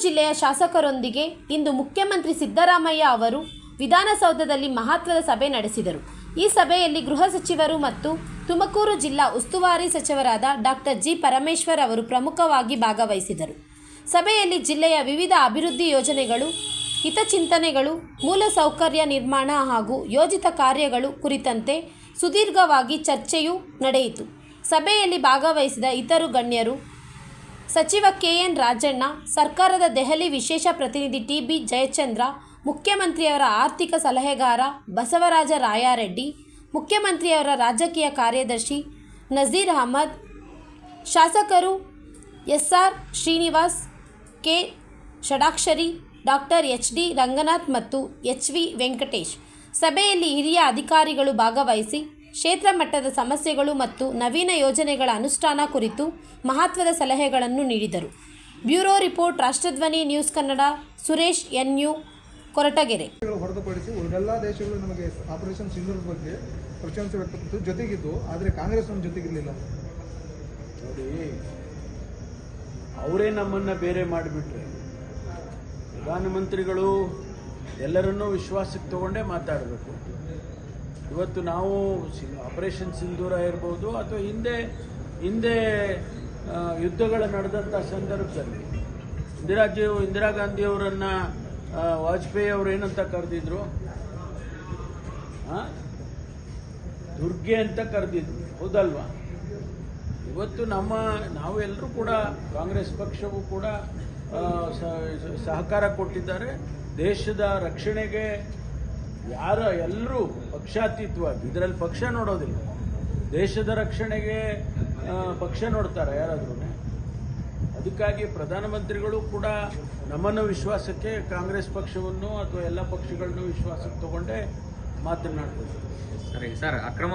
ಜಿಲ್ಲೆಯ ಶಾಸಕರೊಂದಿಗೆ ಇಂದು ಮುಖ್ಯಮಂತ್ರಿ ಸಿದ್ದರಾಮಯ್ಯ ಅವರು ವಿಧಾನಸೌಧದಲ್ಲಿ ಮಹತ್ವದ ಸಭೆ ನಡೆಸಿದರು. ಈ ಸಭೆಯಲ್ಲಿ ಗೃಹ ಸಚಿವರು ಮತ್ತು ತುಮಕೂರು ಜಿಲ್ಲಾ ಉಸ್ತುವಾರಿ ಸಚಿವರಾದ ಡಾಕ್ಟರ್ ಜಿ ಪರಮೇಶ್ವರ್ ಅವರು ಪ್ರಮುಖವಾಗಿ ಭಾಗವಹಿಸಿದರು. ಸಭೆಯಲ್ಲಿ ಜಿಲ್ಲೆಯ ವಿವಿಧ ಅಭಿವೃದ್ಧಿ ಯೋಜನೆಗಳು, ಹಿತಚಿಂತನೆಗಳು ಮೂಲಸೌಕರ್ಯ ನಿರ್ಮಾಣ ಹಾಗೂ ಯೋಜಿತ ಕಾರ್ಯಗಳು ಕುರಿತಂತೆ ಸುದೀರ್ಘವಾಗಿ ಚರ್ಚೆಯೂ ನಡೆಯಿತು. ಸಭೆಯಲ್ಲಿ ಭಾಗವಹಿಸಿದ ಇತರು ಗಣ್ಯರು ಸಚಿವ ಕೆಎನ್ ರಾಜಣ್ಣ, ಸರ್ಕಾರದ ದೆಹಲಿ ವಿಶೇಷ ಪ್ರತಿನಿಧಿ ಟಿ ಬಿ ಜಯಚಂದ್ರ, ಮುಖ್ಯಮಂತ್ರಿಯವರ ಆರ್ಥಿಕ ಸಲಹೆಗಾರ ಬಸವರಾಜ ರಾಯಾರೆಡ್ಡಿ, ಮುಖ್ಯಮಂತ್ರಿಯವರ ರಾಜಕೀಯ ಕಾರ್ಯದರ್ಶಿ ನಜೀರ್ ಅಹಮದ್, ಶಾಸಕರು S R Srinivas, K. Shadakshari, doctor H D Ranganath ಮತ್ತು ಎಚ್ ವಿ ವೆಂಕಟೇಶ್. ಸಭೆಯಲ್ಲಿ ಹಿರಿಯ ಅಧಿಕಾರಿಗಳು ಭಾಗವಹಿಸಿ ಕ್ಷೇತ್ರ ಮಟ್ಟದ ಸಮಸ್ಯೆಗಳು ಮತ್ತು ನವೀನ ಯೋಜನೆಗಳ ಅನುಷ್ಠಾನ ಕುರಿತು ಮಹತ್ವದ ಸಲಹೆಗಳನ್ನು ನೀಡಿದರು. Bureau report Rashtradhwani news Kannada Suresh N U Koratagere. ದೇಶಗಳು ಹೊರತುಪಡಿಸಿ ಎಲ್ಲ ದೇಶಗಳು ನಮಗೆ ಆಪರೇಷನ್ ಸಿಂಧೂರ್ ಬಗ್ಗೆ ಪ್ರಶಂಸೆ ವ್ಯಕ್ತಪಡಿಸಿ ಜೊತೆಗಿದ್ದು ಆದರೆ ಕಾಂಗ್ರೆಸ್ ನಮ್ಮ ಜೊತೆಗಿರಲಿಲ್ಲ. ನೋಡಿ ಅವರೇ ನಮ್ಮನ್ನು ಬೇರೆ ಮಾಡಿಬಿಟ್ರೆ ಪ್ರಧಾನಮಂತ್ರಿಗಳು ಎಲ್ಲರನ್ನೂ ವಿಶ್ವಾಸಕ್ಕೆ ತಗೊಂಡೇ ಮಾತಾಡಬೇಕು. ಇವತ್ತು ನಾವು ಆಪರೇಷನ್ ಸಿಂಧೂರ ಇರ್ಬೋದು ಅಥವಾ ಹಿಂದೆ ಹಿಂದೆ ಯುದ್ಧಗಳು ನಡೆದಂಥ ಸಂದರ್ಭದಲ್ಲಿ ಇಂದಿರಾಜಿ ಇಂದಿರಾ ಗಾಂಧಿಯವರನ್ನು ವಾಜಪೇಯಿ ಅವರು ಏನಂತ ಕರೆದಿದ್ರು? ದುರ್ಗೆ ಅಂತ ಕರೆದಿದ್ರು. ಹೌದಲ್ವಾ? ಇವತ್ತು ನಮ್ಮ ನಾವೆಲ್ಲರೂ ಕೂಡ ಕಾಂಗ್ರೆಸ್ ಪಕ್ಷವು ಕೂಡ ಸಹಕಾರ ಕೊಟ್ಟಿದ್ದಾರೆ. ದೇಶದ ರಕ್ಷಣೆಗೆ ಯಾರ ಎಲ್ಲರೂ ಪಕ್ಷಾತೀತವಾಗಿ, ಇದರಲ್ಲಿ ಪಕ್ಷ ನೋಡೋದಿಲ್ಲ. ದೇಶದ ರಕ್ಷಣೆಗೆ ಪಕ್ಷ ನೋಡ್ತಾರೆ ಯಾರಾದ್ರೂ. ಅದಕ್ಕಾಗಿ ಪ್ರಧಾನಮಂತ್ರಿಗಳು ಕೂಡ ನಮ್ಮನ್ನು ವಿಶ್ವಾಸಕ್ಕೆ ಕಾಂಗ್ರೆಸ್ ಪಕ್ಷವನ್ನು ಅಥವಾ ಎಲ್ಲ ಪಕ್ಷಗಳನ್ನು ವಿಶ್ವಾಸಕ್ಕೆ ತಗೊಂಡೇ ಮಾತನಾಡ್ತಾರೆ. ಸರಿ, ಸರ್, ಅಕ್ರಮ